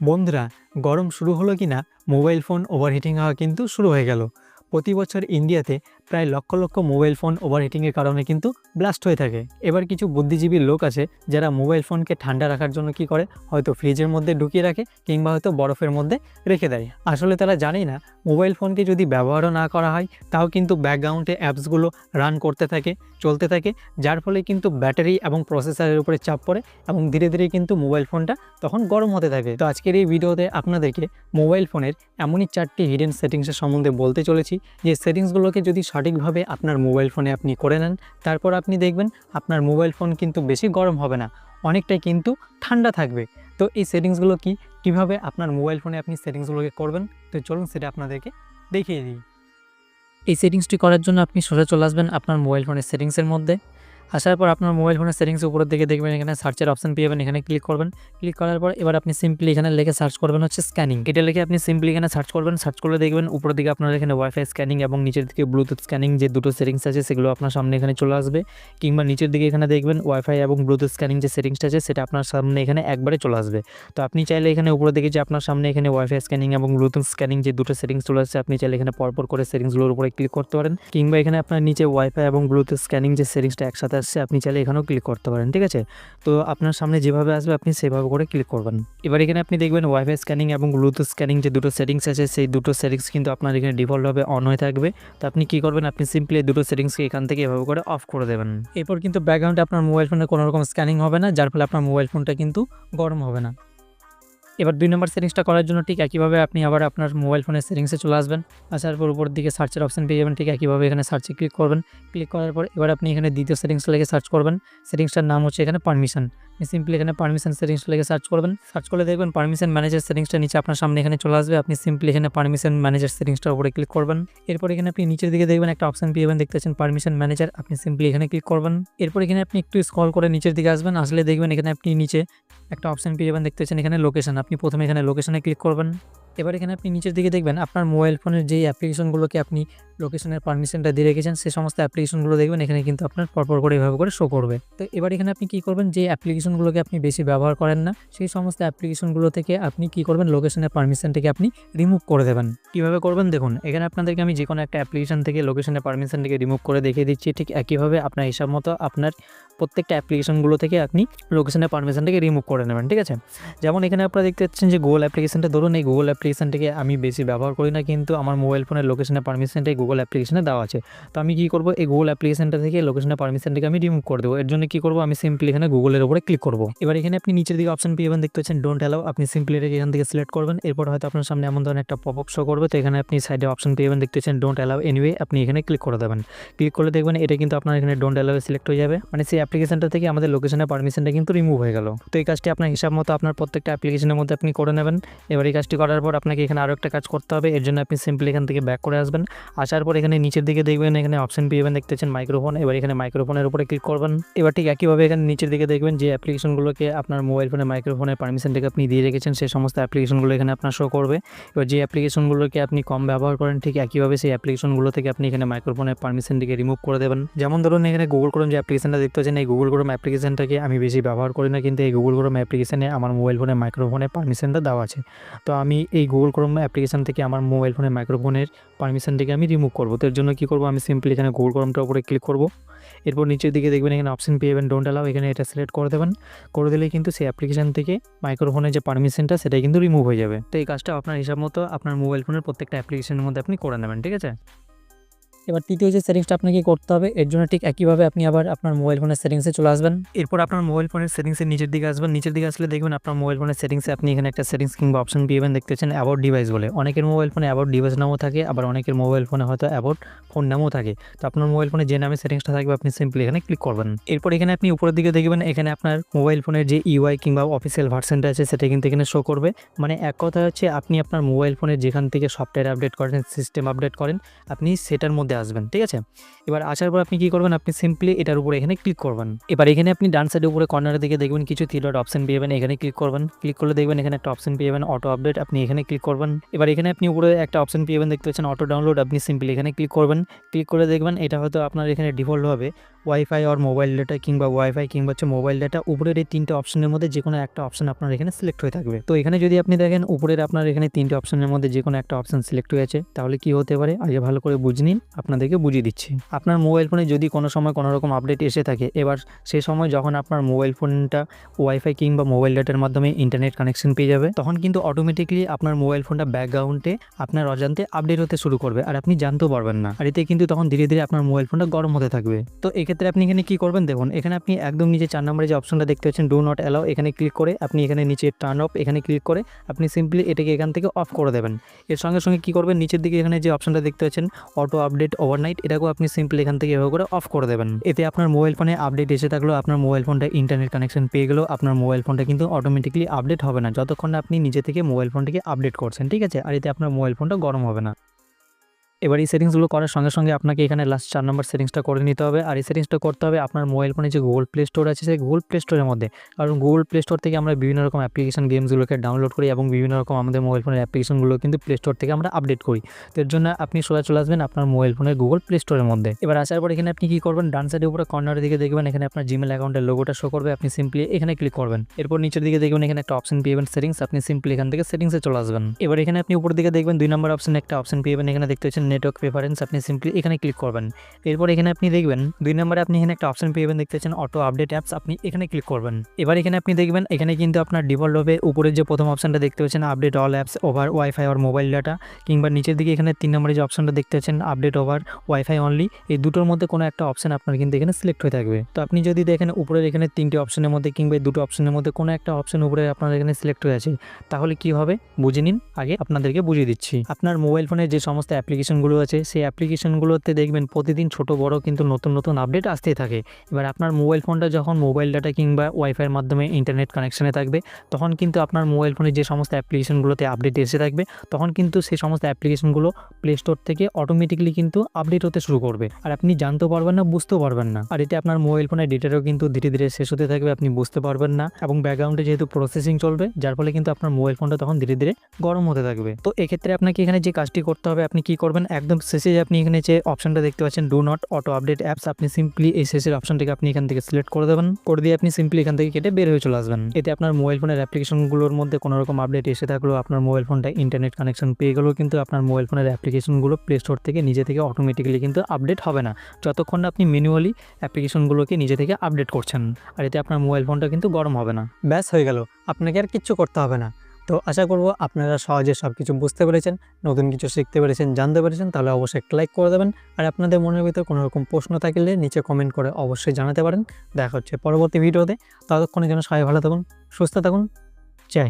বন্ধুরা, গরম শুরু হলো কি না মোবাইল ফোন ওভারহিটিং হওয়া কিন্তু শুরু হয়ে গেল। প্রতি বছর ইন্ডিয়াতে প্রায় লক্ষ লক্ষ মোবাইল ফোন ওভারহিটিংয়ের কারণে কিন্তু ব্লাস্ট হয়ে থাকে। এবার কিছু বুদ্ধিজীবী লোক আছে, যারা মোবাইল ফোনকে ঠান্ডা রাখার জন্য কি করে? হয়তো ফ্রিজের মধ্যে ঢুকিয়ে রাখে, কিংবা হয়তো বরফের মধ্যে রেখে দেয়। আসলে তারা জানেই না, মোবাইল ফোনকে যদি ব্যবহারও না করা হয়, তাও কিন্তু ব্যাকগ্রাউন্ডে অ্যাপসগুলো রান করতে থাকে, চলতে থাকে, যার ফলে কিন্তু ব্যাটারি এবং প্রসেসরের উপরে চাপ পড়ে এবং ধীরে ধীরে কিন্তু মোবাইল ফোনটা তখন গরম হতে থাকে। তো আজকের এই ভিডিওতে আপনাদেরকে মোবাইল ফোনের এমনই চারটি হিডেন সেটিংসের সম্বন্ধে বলতে চলেছি, যে সেটিংসগুলোকে যদি সঠিকভাবে আপনার মোবাইল ফোনে আপনি করে নেন। তারপর আপনি দেখবেন আপনার মোবাইল ফোন কিন্তু বেশি গরম হবে না, অনেকটাই কিন্তু ঠান্ডা থাকবে। তো এই সেটিংসগুলো কি? কীভাবে আপনার মোবাইল ফোনে আপনি সেটিংসগুলোকে করবেন? তো চলুন সেটা আপনাদেরকে দেখিয়ে দিই। এই সেটিংসটি করার জন্য আপনি সোজা চলে আসবেন আপনার মোবাইল ফোনের সেটিংসের মধ্যে। আসার পর আপনার মোবাইল ফোনের সেটিংস উপরের দিকে দেখবেন, এখানে সার্চের অপশন পেয়ে যাবেন, এখানে ক্লিক করবেন। ক্লিক করার পর এবার আপনি সিম্পলি এখানে লিখে সার্চ করবেন হচ্ছে স্ক্যানিং এটা লিখে আপনি সিম্পলি এখানে সার্চ করবেন সার্চ করলে দেখবেন উপরের দিকে আপনার এখানে ওয়াইফাই স্ক্যানিং এবং নিচের দিকে ব্লুটুথ স্ক্যানিং যে দুটো সেটিংস আছে, সেগুলো আপনার সামনে এখানে চলে আসবে। কিংবা নিচের দিকে এখানে দেখবেন ওয়াইফাই এবং ব্লুটুথ স্ক্যানিং যে সেটিংসটা আছে, সেটা আপনার সামনে এখানে একবারে চলে আসবে। তো আপনি চাইলে এখানে উপরের দিকে যে আপনার সামনে এখানে ওয়াইফাই স্ক্যানিং এবং ব্লুটুথ স্ক্যানিং যে দুটো সেটিংস চলে আসছে, আপনি চাইলে এখানে পরপর করে সেটিংসগুলোর উপরে ক্লিক করতে পারেন। কিংবা এখানে আপনার নিচে ওয়াইফাই এবং ব্লুটুথ স্ক্যানিং যে সেটিংসটা একসাথে আসছে, আপনি চাইলে এখানেও ক্লিক করতে পারেন, ঠিক আছে? তো আপনার সামনে যেভাবে আসবে, আপনি সেভাবে করে ক্লিক করবেন। এবার এখানে আপনি দেখবেন ওয়াইফাই স্ক্যানিং এবং ব্লুটুথ স্ক্যানিং যে দুটো সেটিংস আছে, সেই দুটো সেটিংস কিন্তু আপনার এখানে ডিফল্টভাবে অন হয়ে থাকবে। তো আপনি কী করবেন, আপনি সিম্পলি দুটো সেটিংসকে এখান থেকে এভাবে করে অফ করে দেবেন। এরপর কিন্তু ব্যাকগ্রাউন্ডে আপনার মোবাইল ফোনে কোনো রকম স্ক্যানিং হবে না, যার ফলে আপনার মোবাইল ফোনটা কিন্তু গরম হবে না। এবার দুই নম্বর সেটিংসটা করার জন্য ঠিক একইভাবে আপনি আবার আপনার মোবাইল ফোনের সেটিংসে চলে আসবেন। আসার পর উপর দিকে সার্চের অপশন পেয়ে যাবেন, ঠিক একইভাবে এখানে সার্চে ক্লিক করবেন। ক্লিক করার পর এবার আপনি এখানে দ্বিতীয় সেটিংস লেগে সার্চ করবেন। সেটিংসটার নাম হচ্ছে এখানে পারমিশন সিম্পলি এখানে পারমিশন সেটিংস লেগে সার্চ করবেন। সার্চ করলে দেখবেন পারমিশন ম্যানেজার সেটিংসটা নিচে আপনার সামনে এখানে চলে আসবে। আপনি সিম্পলি এখানে পারমিশন ম্যানেজার সেটিংসটার উপরে ক্লিক করবেন। এরপর এখানে আপনি নিচের দিকে দেখবেন একটা অপশন পেয়ে যাবেন, দেখতে পারমিশন ম্যানেজার আপনি সিম্পলি এখানে ক্লিক করবেন। এরপর এখানে আপনি একটু স্ক্রল করে নিচের দিকে আসবেন। আসলে দেখবেন এখানে আপনি নিচে একটা অপশন পেয়ে যাবেন। দেখতে পাচ্ছেন এখানে লোকেশন আপনি প্রথমে এখানে লোকেশনে ক্লিক করবেন। এবার এখানে আপনি নিচের দিকে দেখবেন, আপনার মোবাইল ফোনের যেই অ্যাপ্লিকেশনগুলোকে আপনি লোকেশনের পারমিশনটা দিয়ে রেখেছেন সেই সমস্ত অ্যাপ্লিকেশনগুলো দেখবেন, এখানে কিন্তু আপনার পরপর করে এভাবে করে শো করবে। তো এবার এখানে আপনি কী করবেন, যে অ্যাপ্লিকেশনগুলোকে আপনি বেশি ব্যবহার করেন না, সেই সমস্ত অ্যাপ্লিকেশনগুলো থেকে আপনি কী করবেন লোকেশনের পারমিশনটাকে আপনি রিমুভ করে দেবেন। কীভাবে করবেন, দেখুন, এখানে আপনাদেরকে আমি যে কোনো একটা অ্যাপ্লিকেশন থেকে লোকেশনের পারমিশনটাকে রিমুভ করে দেখিয়ে দিচ্ছি, ঠিক একইভাবে আপনার হিসাব মতো আপনার প্রত্যেকটা অ্যাপ্লিকেশনগুলো থেকে আপনি লোকেশনের পারমিশনটাকে রিমুভ করে নেবেন, ঠিক আছে? যেমন এখানে আপনারা দেখতে পাচ্ছেন যে গুগল অ্যাপ্লিকেশনটা ধরুন এই গুগল অ্যাপ্লিকেশনটাকে আমি বেশি ব্যবহার করি না, কিন্তু আমার মোবাইল ফোনের লোকেশনের পারমিশনটাই গুগল অ্যাপ্লিকেশনে দেওয়া আছে। তো আমি কী করব? এই গুগল অ্যাপ্লিকেশনটা থেকে লোকেশনের পারমিশনটাকে আমি রিমুভ করে দেবো। এর জন্য কী করব? আমি সিম্পলি এখানে গুগলের উপরে ক্লিক করব। এবার এখানে আপনি নিচের দিকে অপশন পেয়ে দেখতে পাচ্ছেন ডোন্ট অ্যালাউ আপনি সিম্পলি এটাকে এখান থেকে সিলেক্ট করবেন। এরপর হয়তো আপনার সামনে এমন ধরনের একটা পপ আপ শো করবে। তো এখানে আপনি সাইডে অপশন পেয়ে দেখতে পাচ্ছেন ডোন্ট অ্যালাউ এনিওয়ে আপনি এখানে ক্লিক করে দেবেন। ক্লিক করলে দেখবেন এটা কিন্তু আপনার এখানে ডোন্ট অ্যালাউ সিলেক্ট হয়ে যাবে। মানে সেই অ্যাপ্লিকেশনটা থেকে আমাদের লোকেশনের পারমিশনটা কিন্তু রিমুভ হয়ে গেল। তো এই কাজটি আপনার হিসাব মতো আপনার প্রত্যেকটা অ্যাপ্লিকেশনের মধ্যে আপনি করে নেবেন। এবার এই কাজটি করার পর আপনাকে এখানে আরও একটা কাজ করতে হবে। এর জন্য আপনি সিম্পলি এখান থেকে ব্যাক করে আসবেন। আসার পর এখানে নিচের দিকে দেখবেন, এখানে অপশন পেয়ে যাবেন দেখতেছেন মাইক্রোফোন এবার এখানে মাইক্রোফোনের উপরে ক্লিক করবেন। এবার ঠিক একইভাবে এখানে নিচের দিকে দেখবেন যে অ্যাপ্লিকেশনগুলোকে আপনার মোবাইল ফোনে মাইক্রোফোনের পারমিশনটাকে আপনি দিয়ে রেখেছেন, সেই সমস্ত অ্যাপ্লিকেশনগুলো এখানে আপনার শো করবে। এবার যে অ্যাপ্লিকেশনগুলোকে আপনি কম ব্যবহার করেন, ঠিক একইভাবে সেই অ্যাপ্লিকেশনগুলো থেকে আপনি এখানে মাইক্রোফোনের পারমিশনটিকে রিমুভ করে দেবেন। যেমন ধরুন, এখানে গুগল ক্রোম যে অ্যাপ্লিকেশনটা দেখতে পাচ্ছেন, এই গুগল ক্রোম অ্যাপ্লিকেশনটাকে আমি বেশি ব্যবহার করি না, কিন্তু এই গুগল ক্রোম অ্যাপ্লিকেশনে আমার মোবাইল ফোনে মাইক্রোফোনের পারমিশনটা দেওয়া আছে। তো আমি এই গুগল ক্রোম অ্যাপ্লিকেশান থেকে আমার মোবাইল ফোনের মাইক্রোফোনের পারমিশনটিকে আমি রিমুভ করব। তো এর জন্য কী করব? আমি সিম্পলি এখানে গুগল ক্রোমটার উপরে ক্লিক করব। এরপর নিচের দিকে দেখবেন এখানে অপশন পেয়ে যাবেন ডোন্ট অ্যালাউ এখানে এটা সিলেক্ট করে দেবেন। করে দিলেই কিন্তু সেই অ্যাপ্লিকেশান থেকে মাইক্রোফোনের যে পারমিশনটা সেটাই কিন্তু রিমুভ হয়ে যাবে। তো এই কাজটা আপনার হিসাব মতো আপনার মোবাইল ফোনের প্রত্যেকটা অ্যাপ্লিকেশনের মধ্যে আপনি করে নেবেন, ঠিক আছে? এবার তৃতীয় যে সেটিংসটা আপনাকে করতে হবে, এর জন্য ঠিক একইভাবে আপনি আবার আপনার মোবাইল ফোনের সেটিংসে চলে আসবেন। এরপর আপনার মোবাইল ফোনের সেটিংসের নিচের দিকে আসবেন। নিচের দিকে আসলে দেখবেন আপনার মোবাইল ফোনের সেটিংসে আপনি এখানে একটা সেটিংস কিংবা অপশন পেয়ে দেখতে পাচ্ছেন অ্যাবাউট ডিভাইস বলে। অনেকের মোবাইল ফোনে অ্যাবাউট ডিভাইস নামও থাকে, আবার অনেকের মোবাইল ফোনে হয়তো অ্যাবাউট ফোন নামও থাকে। তো আপনার মোবাইল ফোনে যে নামে সেটিংসটা থাকবে, আপনি সিম্পলি এখানে ক্লিক করবেন। এরপর এখানে আপনি উপরের দিকে দেখবেন, এখানে আপনার মোবাইল ফোনের যে ইউআই কিংবা অফিসিয়াল ভার্সনটা আছে, সেটা কিন্তু এখানে শো করবে। মানে এক কথা হচ্ছে, আপনি আপনার মোবাইল ফোনের যেখান থেকে সফটওয়্যার আপডেট করেন সিস্টেম আপডেট করেন, আপনি সেটার মধ্যে আসবেন, ঠিক আছে? এবার আসার পর আপনি কি করবেন, আপনি সিম্পলি এটার উপরে এখানে ক্লিক করবেন। এবার এখানে আপনি ডান সাইডের উপরে কর্নারের দিকে দেখবেন কিছু থ্রি ডট অপশন পেয়ে এখানে ক্লিক করবেন। ক্লিক করলে দেখবেন এখানে একটা অপশন পেয়ে যাবেন অটো আপডেট আপনি এখানে ক্লিক করবেন। এবার এখানে আপনি উপরে একটা অপশন পেয়ে যাবেন, দেখতে পাচ্ছেন অটো ডাউনলোড আপনি সিম্পলি এখানে ক্লিক করবেন। ক্লিক করে দেখবেন এটা হয়তো আপনার এখানে ডিফল্ট হবে। ওয়াইফাই আর মোবাইল ডেটা কিংবা ওয়াইফাই কিংবা হচ্ছে মোবাইল ডেটা উপরের এই তিনটে অপশনের মধ্যে যে কোনো একটা অপশন আপনার এখানে সিলেক্ট হয়ে থাকবে। তো এখানে যদি আপনি দেখেন উপরের আপনার এখানে তিনটে অপশনের মধ্যে যে কোনো একটা অপশন সিলেক্ট হয়ে আছে তাহলে কি হতে পারে? আগে ভালো করে বুঝে নিন, আপনাদেরকে বুঝিয়ে দিচ্ছি। আপনার মোবাইল ফোনে যদি কোনো সময় কোনো রকম আপডেট এসে থাকে, এবার সেই সময় যখন আপনার মোবাইল ফোনটা ওয়াইফাই কিংবা মোবাইল ডেটার মাধ্যমে ইন্টারনেট কানেকশন পেয়ে যাবে, তখন কিন্তু অটোমেটিকলি আপনার মোবাইল ফোনটা ব্যাকগ্রাউন্ডে আপনার অজান্তে আপডেট হতে শুরু করবে, আর আপনি জানতেও পারবেন না। আর এতে কিন্তু তখন ধীরে ধীরে আপনার মোবাইল ফোনটা গরম হতে থাকবে। তো এক্ষেত্রে আপনি এখানে কি করবেন? দেখুন, এখানে আপনি একদম নিচে চার নম্বরে যে অপশনটা দেখতে পাচ্ছেন ডু নট অ্যালাও এখানে ক্লিক করে আপনি এখানে নিচে টার্ন অফ এখানে ক্লিক করে আপনি সিম্পলি এটাকে এখান থেকে অফ করে দেবেন। এর সঙ্গে সঙ্গে কি করবেন? নিচের দিকে এখানে যে অপশনটা দেখতে পাচ্ছেন অটো আপডেট ওভারনাইট এটাকেও আপনি সিম্পলি এখান থেকে এভাবে করে অফ করে দেবেন। এতে আপনার মোবাইল ফোনে আপডেট এসে থাকলেও আপনার মোবাইল ফোনটা ইন্টারনেট কানেকশন পেয়ে গেলেও আপনার মোবাইল ফোনটা কিন্তু অটোমেটিকলি আপডেট হবে না, যতক্ষণ আপনি নিজে থেকে মোবাইল ফোনটিকে আপডেট করছেন, ঠিক আছে? আর এতে আপনার মোবাইল ফোনটা গরম হবে না। এবার এই সেটিংসগুলো করার সঙ্গে সঙ্গে আপনাকে এখানে লাস্ট চার নম্বর সেটিংসটা করে নিতে হবে। আর এই সেটিংসটা করতে হবে আপনার মোবাইল ফোনে যে গুগল প্লে স্টোর আছে, সেই গুগল প্লে স্টোরের মধ্যে। কারণ গুগল প্লে স্টোর থেকে আমরা বিভিন্ন রকম অ্যাপ্লিকেশন গেমসগুলোকে ডাউনলোড করি এবং বিভিন্ন রকম আমাদের মোবাইল ফোনের অ্যাপ্লিকেশনগুলো কিন্তু প্লে স্টোর থেকে আমরা আপডেট করি। এর জন্য আপনি সোজা চলে আসবেন আপনার মোবাইল ফোনের গুগল প্লে স্টোরের মধ্যে। এবার আসার পর এখানে আপনি কি করবেন? ডান সাইডের উপরে কর্নারের দিকে দেখবেন এখানে আপনার জিমেল অ্যাকাউন্টের লোগোটা শো করবে। আপনি সিম্পলি এখানে ক্লিক করবেন। এরপর নিচের দিকে দেখবেন এখানে একটা অপশন পেয়ে যাবেন সেটিংস আপনি সিম্পলি এখান থেকে সেটিংসে চলে আসবেন। এবার এখানে আপনি উপর দিকে দেখবেন দুই নম্বর অপশনে একটা অপশন পেয়ে যাবেন। এখানে দেখতে পাচ্ছেন নেটওয়ার্ক প্রেফারেন্স আপনি সিম্পলি এখানে ক্লিক করবেন। এরপর এখানে আপনি দেখবেন, দুই নম্বরে আপনি এখানে একটা অপশন পেয়ে দেখতে পাচ্ছেন অটো আপডেট অ্যাপস আপনি এখানে ক্লিক করবেন। এবার এখানে আপনি দেখবেন, এখানে কিন্তু আপনার ডিফল্ট হবে উপরের যে প্রথম অপশনটা দেখতে পাচ্ছেন update all apps over wifi আর মোবাইল ডাটা কিংবা নিচের দিকে এখানে তিন নম্বরে যে অপশনটা দেখতে পাচ্ছেন আপডেট ওভার ওয়াইফাই অনলি এই দুটোর মধ্যে কোনো একটা অপশন আপনার কিন্তু এখানে সিলেক্ট হয়ে থাকবে। তো আপনি যদি দেখেন, উপরের এখানে তিনটি অপশনের মধ্যে কিংবা দুটো অপশনের মধ্যে কোনো একটা অপশন উপরে আপনার এখানে সিলেক্ট হয়ে আছে, তাহলে কি হবে? বুঝে নিন, আগে আপনাদেরকে বুঝিয়ে দিচ্ছি। আপনার মোবাইল ফোনের যে সমস্ত অ্যাপ্লিকেশনগুলো আছে, সেই অ্যাপ্লিকেশনগুলোতে দেখবেন প্রতিদিন ছোট বড় কিন্তু নতুন নতুন আপডেট আসতেই থাকে। এবার আপনার মোবাইল ফোনটা যখন মোবাইল ডাটা কিংবা ওয়াইফাইয়ের মাধ্যমে ইন্টারনেট কানেকশানে থাকবে, তখন কিন্তু আপনার মোবাইল ফোনে যে সমস্ত অ্যাপ্লিকেশনগুলোতে আপডেট এসে থাকবে, তখন কিন্তু সেই সমস্ত অ্যাপ্লিকেশনগুলো প্লে স্টোর থেকে অটোমেটিকলি কিন্তু আপডেট হতে শুরু করবে। আর আপনি জানতেও পারবেন না, বুঝতেও পারবেন না। আর এতে আপনার মোবাইল ফোনের ডেটাটাও কিন্তু ধীরে ধীরে শেষ হতে থাকবে, আপনি বুঝতে পারবেন না। এবং ব্যাকগ্রাউন্ডে যেহেতু প্রসেসিং চলবে, যার ফলে কিন্তু আপনার মোবাইল ফোনটা তখন ধীরে ধীরে গরম হতে থাকবে। তো এক্ষেত্রে আপনাকে এখানে যে কাজটি করতে হবে, আপনি কি করবেন? একদম শেষে যে আপনি এখানে যে অপশনটা দেখতে পাচ্ছেন do not auto update apps আপনি সিম্পলি এই শেষের অপশনটিকে আপনি এখান থেকে সিলেক্ট করে দেবেন। করে দিয়ে আপনি সিম্পলি এখান থেকে কেটে বের হয়ে চলে আসবেন। এতে আপনার মোবাইল ফোনের অ্যাপ্লিকেশনগুলোর মধ্যে কোনো রকম আপডেট এসে থাকলেও আপনার মোবাইল ফোনটা ইন্টারনেট কানেকশন পেয়ে গেলেও কিন্তু আপনার মোবাইল ফোনের অ্যাপ্লিকেশনগুলো প্লে স্টোর থেকে নিজে থেকে অটোমেটিক্যালি কিন্তু আপডেট হবে না। যতক্ষণ না আপনি ম্যানুয়ালি অ্যাপ্লিকেশনগুলোকে নিজে থেকে আপডেট করছেন। আর এতে আপনার মোবাইল ফোনটা কিন্তু গরম হবে না। ব্যাস হয়ে গেল। আপনাকে আর কিচ্ছু করতে হবে না। তো আশা করব আপনারা সহজে সব কিছু বুঝতে পেরেছেন, নতুন কিছু শিখতে পেরেছেন, জানতে পেরেছেন, তাহলে অবশ্যই লাইক করে দেবেন আর আপনাদের মনের ভিতরে কোনো রকম প্রশ্ন থাকলে নিচে কমেন্ট করে অবশ্যই জানাতে পারেন দেখা হচ্ছে পরবর্তী ভিডিওতে ততক্ষণে যেন সবাই ভালো থাকুন, সুস্থ থাকুন, জয়।